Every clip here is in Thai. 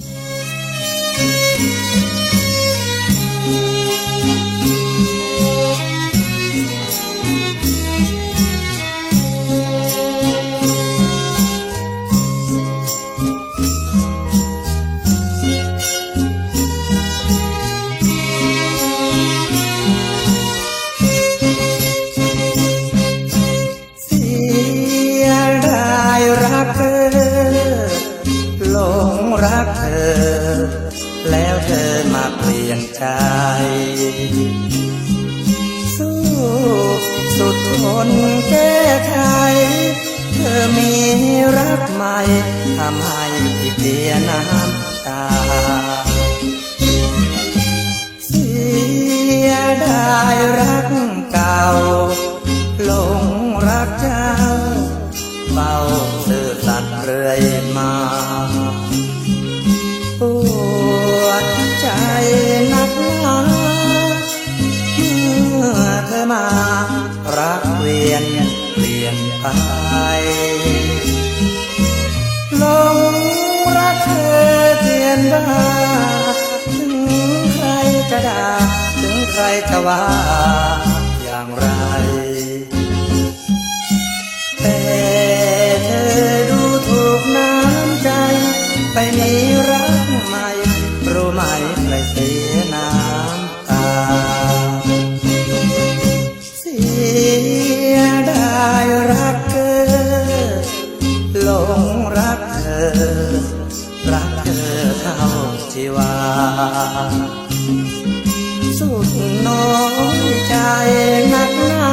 เเธอมาเปลี่ยนใจ สู้สุดทนแก้ไข เธอมีรักใหม่ทำให้พี่เสียน้ำตา เสียดายรักเก่า ลงรักเจ้าเฝ้าซื่อสัตย์เรื่อยมา หลงรักเธอเทียนบ้าถึงใครจะด่าถึงใครจะว่าอย่างไร แต่เธอดูถูกน้ำใจ ไปมีรักใหม่รู้ไหมใครเสียน้ำ สุดน้อยใจนักหนา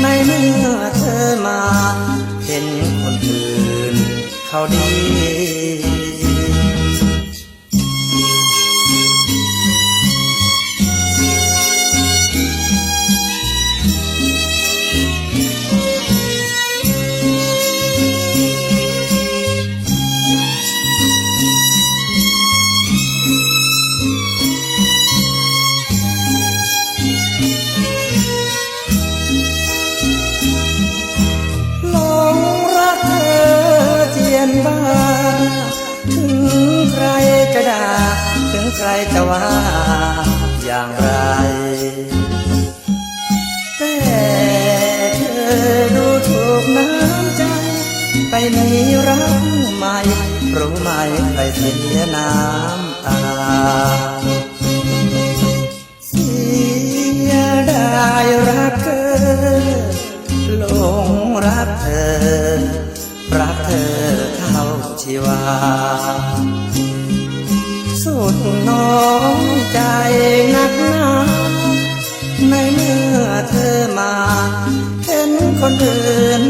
ในเมื่อเธอมา เห็นคนอื่น เขาดี รจะว่าอย่างไร แต่เธอดูถูกน้ำใจ ไปมีรักใหม่รู้ไหมใครเสียน้ำตา เสียดายรักเธอหลงรักเธอ รักเธอเท่าชีวา ดน้อยใจนักหนาในเมื่อเธอมา เห็นคนอื่น